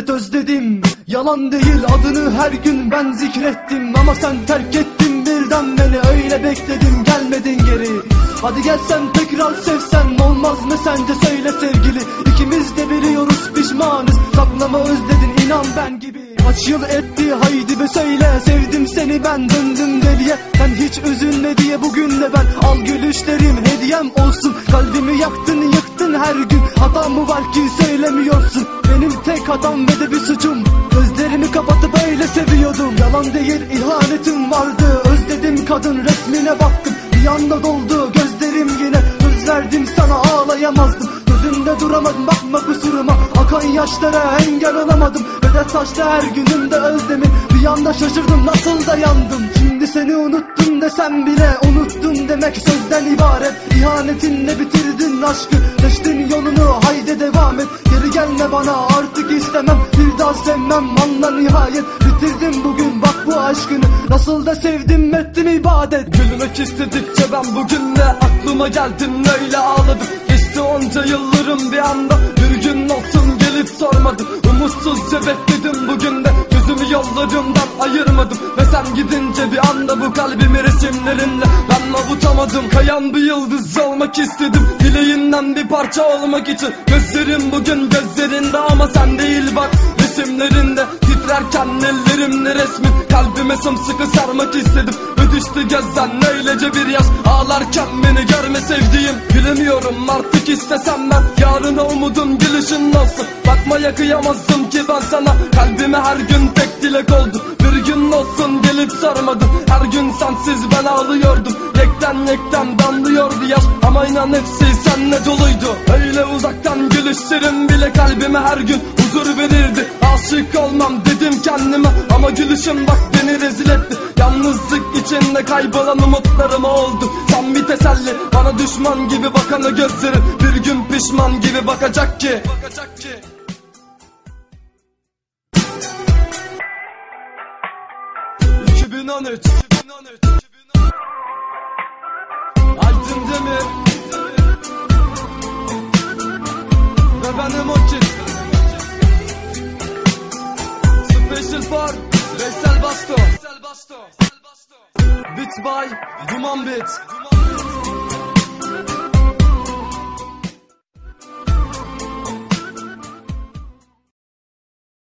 evet özledim Yalan değil adını her gün ben zikrettim. Ama sen terk ettin birden beni öyle bekledim gelmedin geri Hadi gelsen tekrar sevsen olmaz mı sence? Söyle sevgili İkimiz de biliyoruz pişmanız. Saklama özledin inan ben gibi. Kaç yıl etti haydi be söyle. Sevdim seni ben döndüm deliye. Sen hiç üzülme diye bugün de ben al gülüşlerim hediyem olsun. Kalbimi yaktın yıktın her gün. Hatam mı var ki söylemiyorsun. Benim tek hatam bir suçum. Gözlerimi kapatıp öyle seviyordum. Yalan değil ihanetim vardı. Özledim kadın resmine baktım. Bir anda doldu gözlerim yine. Söz sana ağlayamazdım. Gözünde duramadım bakma kusuruma. Akan yaşlara engel olamadım. Ve de taşta her günümde özlemin Bir anda şaşırdım nasıl da yandım. Şimdi seni unuttum desem bile Unuttum demek sözden ibaret. İhanetinle bitirdin aşkı. Seçtin yolunu haydi devam et Gelme bana artık istemem Bir daha sevmem anla nihayet. Bitirdim bugün bak bu aşkını Nasıl da sevdim ettim ibadet. Gülmek istedikçe ben bugün de aklıma geldin öyle ağladım. Geçti onca yıllarım bir anda gün olsun gelip sormadım. Umutsuzca bekledim bugün de. Gözümü yollarımdan ayırmadım. Ve sen gidince bir anda bu kalbimi resimlerinle ben avutamadım. Kayan bir yıldız olmak istedim. Dileğinden bir parça olmak için. Gözlerim bugün gözlerinde ama sen değil bak. Resimlerinde Titrerken ellerimle resmin kalbime sımsıkı sarmak istedim. Ve düştü gözden öylece bir yaş Ağlarken beni görme sevdiğim. Gülemiyorum artık istesem ben. Yarına umudum gülüşün olsun. Bakmaya kıyamazdım ki ben sana. Kalbime her gün tek dilek oldu. Bir gün olsun gelip sormadım Her gün sensiz ben ağlıyordum. Yekten yekten damlıyordu yaş Ama inan hepsi senle doluydu. Öyle uzaktan gülüşlerim bile kalbime her gün huzur verirdi. Aşık olmam kendime Ama gülüşüm bak beni rezil etti. Yalnızlık içinde kaybolan umutlarım oldu. Sen bir teselli bana düşman gibi bakanı gözleri. Bir gün pişman gibi bakacak ki. Bakacak ki. ...2013 Aydın Demir. Ve benim o Bit by Duman Bit. Duman.